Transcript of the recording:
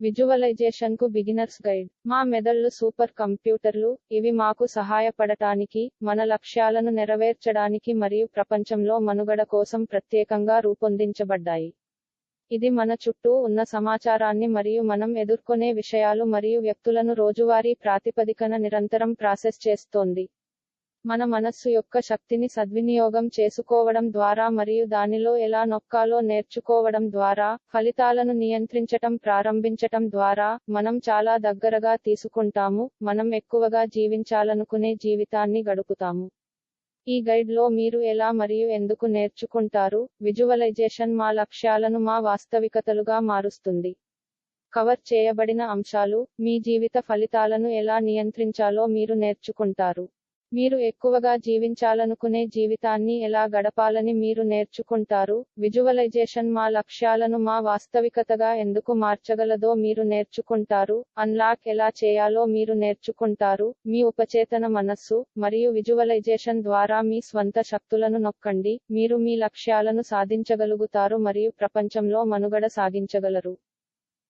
విజువలైజేషన్కు beginners guide. మా మెదళ్ళు super కంప్యూటర్లు ఇవి మాకు సహాయపడటానికి మన లక్ష్యాలను నెరవేర్చడానికి మరియు ప్రపంచంలో మనుగడ కోసం ప్రత్యేకంగా రూపొందించబడ్డాయి. ఇది మన చుట్టూ ఉన్న సమాచారాన్ని మరియు మనం ఎదుర్కొనే విషయాలు మరియు వ్యక్తులను రోజువారీ ప్రాతిపదికన నిరంతరం ప్రాసెస్ చేస్తోంది. మన మనస్సు యొక్క శక్తిని సద్వినియోగం చేసుకోవడం ద్వారా మరియు దానిలో ఎలా నొక్కాలో నేర్చుకోవడం ద్వారా ఫలితాలను నియంత్రించటం ప్రారంభించటం ద్వారా మనం చాలా దగ్గరగా తీసుకుంటాము మనం ఎక్కువగా జీవించాలనుకునే జీవితాన్ని గడుపుతాము. ఈ గైడ్లో మీరు ఎలా మరియు ఎందుకు నేర్చుకుంటారు విజువలైజేషన్ మా లక్ష్యాలను మా వాస్తవికతలుగా మారుస్తుంది. కవర్ చేయబడిన అంశాలు మీ జీవిత ఫలితాలను ఎలా నియంత్రించాలో మీరు నేర్చుకుంటారు. మీరు ఎక్కువగా జీవించాలనుకునే జీవితాన్ని ఎలా గడపాలని మీరు నేర్చుకుంటారు? విజువలైజేషన్ మా లక్ష్యాలను మా వాస్తవికతగా ఎందుకు మార్చగలదో మీరు నేర్చుకుంటారు. అన్లాక్ ఎలా చేయాలో మీరు నేర్చుకుంటారు. మీ ఉపచేతన మనస్సు మరియు విజువలైజేషన్ ద్వారా మీ స్వంత శక్తులను నొక్కండి. మీరు మీ లక్ష్యాలను సాధించగలుగుతారు మరియు ప్రపంచంలో మనుగడ సాగించగలరు.